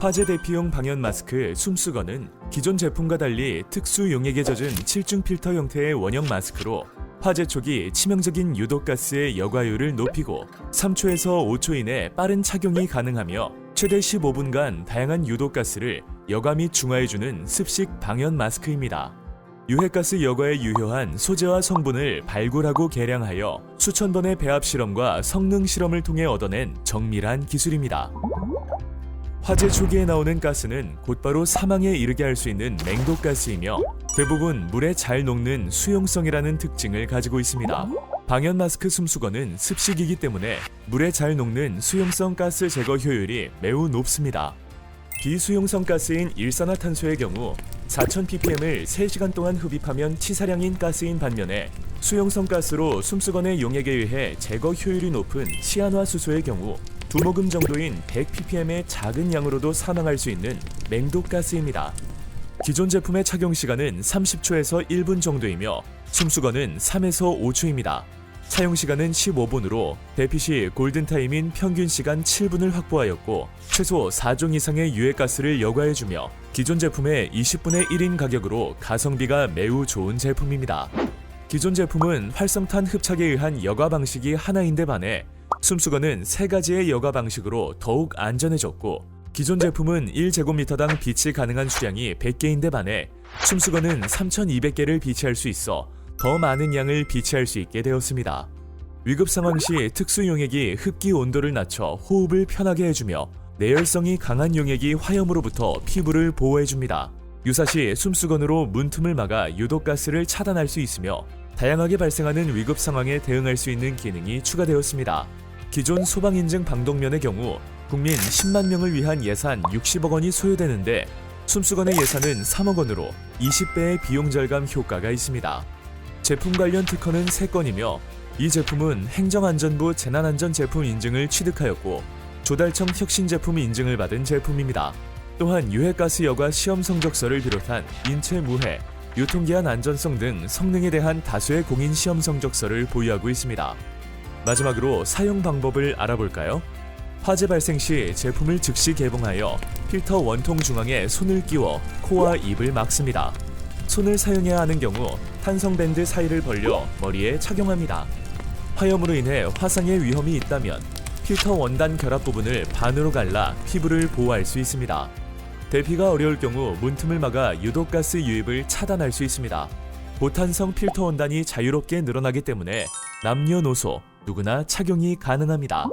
화재 대피용 방연 마스크 숨수건은 기존 제품과 달리 특수 용액에 젖은 7중 필터 형태의 원형 마스크로 화재 초기 치명적인 유독가스의 여과율을 높이고 3초에서 5초 이내 빠른 착용이 가능하며 최대 15분간 다양한 유독가스를 여감이 중화해주는 습식 방연 마스크입니다. 유해가스 여과에 유효한 소재와 성분을 발굴하고 개량하여 수천 번의 배합 실험과 성능 실험을 통해 얻어낸 정밀한 기술입니다. 화재 초기에 나오는 가스는 곧바로 사망에 이르게 할 수 있는 맹독가스이며 대부분 물에 잘 녹는 수용성이라는 특징을 가지고 있습니다. 방연 마스크 숨수건은 습식이기 때문에 물에 잘 녹는 수용성 가스 제거 효율이 매우 높습니다. 비수용성 가스인 일산화탄소의 경우 4000ppm을 3시간 동안 흡입하면 치사량인 가스인 반면에 수용성 가스로 숨수건의 용액에 의해 제거 효율이 높은 시안화수소의 경우 두 모금 정도인 100ppm의 작은 양으로도 사망할 수 있는 맹독가스입니다. 기존 제품의 착용 시간은 30초에서 1분 정도이며 숨수건은 3에서 5초입니다. 사용 시간은 15분으로 대피 시 골든타임인 평균 시간 7분을 확보하였고 최소 4종 이상의 유해가스를 여과해주며 기존 제품의 20분의 1인 가격으로 가성비가 매우 좋은 제품입니다. 기존 제품은 활성탄 흡착에 의한 여과 방식이 하나인데 반해 숨수건은 세 가지의 여과 방식으로 더욱 안전해졌고 기존 제품은 1제곱미터당 비치 가능한 수량이 100개인데 반해 숨수건은 3,200개를 비치할 수 있어 더 많은 양을 비치할 수 있게 되었습니다. 위급 상황 시 특수 용액이 흡기 온도를 낮춰 호흡을 편하게 해주며 내열성이 강한 용액이 화염으로부터 피부를 보호해줍니다. 유사시 숨수건으로 문틈을 막아 유독가스를 차단할 수 있으며 다양하게 발생하는 위급 상황에 대응할 수 있는 기능이 추가되었습니다. 기존 소방인증 방독면의 경우 국민 10만 명을 위한 예산 60억 원이 소요되는데 숨수건의 예산은 3억 원으로 20배의 비용 절감 효과가 있습니다. 제품 관련 특허는 3건이며 이 제품은 행정안전부 재난안전 제품 인증을 취득하였고 조달청 혁신 제품 인증을 받은 제품입니다. 또한 유해가스 여과 시험 성적서를 비롯한 인체 무해, 유통기한 안전성 등 성능에 대한 다수의 공인 시험 성적서를 보유하고 있습니다. 마지막으로 사용 방법을 알아볼까요? 화재 발생 시 제품을 즉시 개봉하여 필터 원통 중앙에 손을 끼워 코와 입을 막습니다. 손을 사용해야 하는 경우 탄성 밴드 사이를 벌려 머리에 착용합니다. 화염으로 인해 화상의 위험이 있다면 필터 원단 결합 부분을 반으로 갈라 피부를 보호할 수 있습니다. 대피가 어려울 경우 문틈을 막아 유독가스 유입을 차단할 수 있습니다. 고탄성 필터 원단이 자유롭게 늘어나기 때문에 남녀노소 누구나 착용이 가능합니다.